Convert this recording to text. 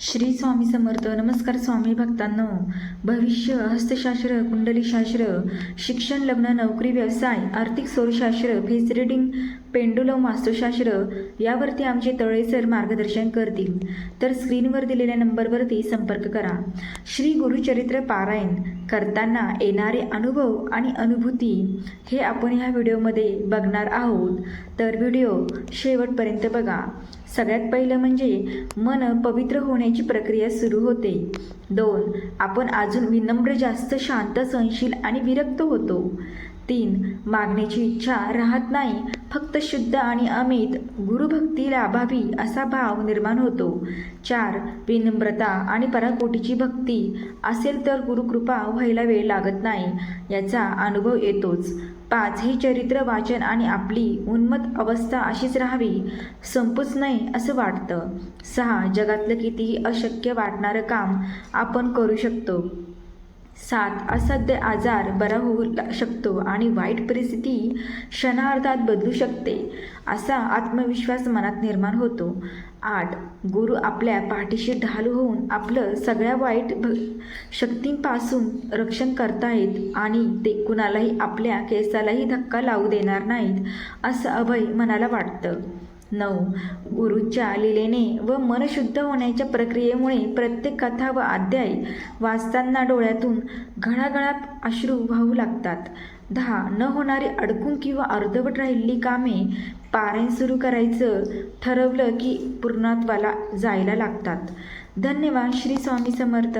श्री स्वामी समर्थ. नमस्कार स्वामी भक्तांनो. भविष्य हस्तशास्त्र कुंडलीशास्त्र शिक्षण लग्न नोकरी व्यवसाय आर्थिक सौरशास्त्र फेस रिडिंग पेंडुलम वास्तुशास्त्र यावरती आमचे तळेसर मार्गदर्शन करतील. तर स्क्रीनवर दिलेल्या नंबरवरती संपर्क करा. श्री गुरुचरित्र पारायण करताना येणारे अनुभव आणि अनुभूती हे आपण ह्या व्हिडिओमध्ये बघणार आहोत. तर व्हिडिओ शेवटपर्यंत बघा. सगळ्यात पहिलं म्हणजे मन पवित्र होण्याची प्रक्रिया सुरू होते. दोन आपण अजून विनम्र जास्त शांत सहनशील आणि विरक्त होतो. तीन. मागण्याची इच्छा राहत नाही. फक्त शुद्ध आणि अमित गुरुभक्ती लाभावी असा भाव निर्माण होतो. चार. विनम्रता आणि पराकोटीची भक्ती. असेल तर गुरुकृपा व्हायला वेळ लागत नाही. याचा अनुभव येतोच. पाच. हे चरित्र वाचन आणि आपली उन्मत अवस्था अशीच राहावी. संपूच नाही असं वाटतं. सहा. जगातलं कितीही अशक्य वाटणारं काम आपण करू शकतो. सात असाध्य आजार बरा होऊ शकतो आणि वाईट परिस्थिती क्षणार्धात बदलू शकते असा आत्मविश्वास मनात निर्माण होतो. आठ गुरु आपल्या पाठीशी ढाल होऊन आपलं सगळ्या वाईट भ शक्तींपासून रक्षण करतायत आणि ते कुणालाही आपल्या केसालाही धक्का लावू देणार नाहीत असं अभय मनाला वाटतं. नऊ. गुरुच्या लिलेने व मन शुद्ध होण्याच्या प्रक्रियेमुळे प्रत्येक कथा व अध्याय वाचताना डोळ्यातून घळाघळात अश्रू वाहू लागतात. दहा. न होणारी अडकून किंवा अर्धवट राहिलेली कामे पारायण सुरू करायचं ठरवलं की पूर्णत्वाला जायला लागतात. धन्यवाद. श्री स्वामी समर्थ.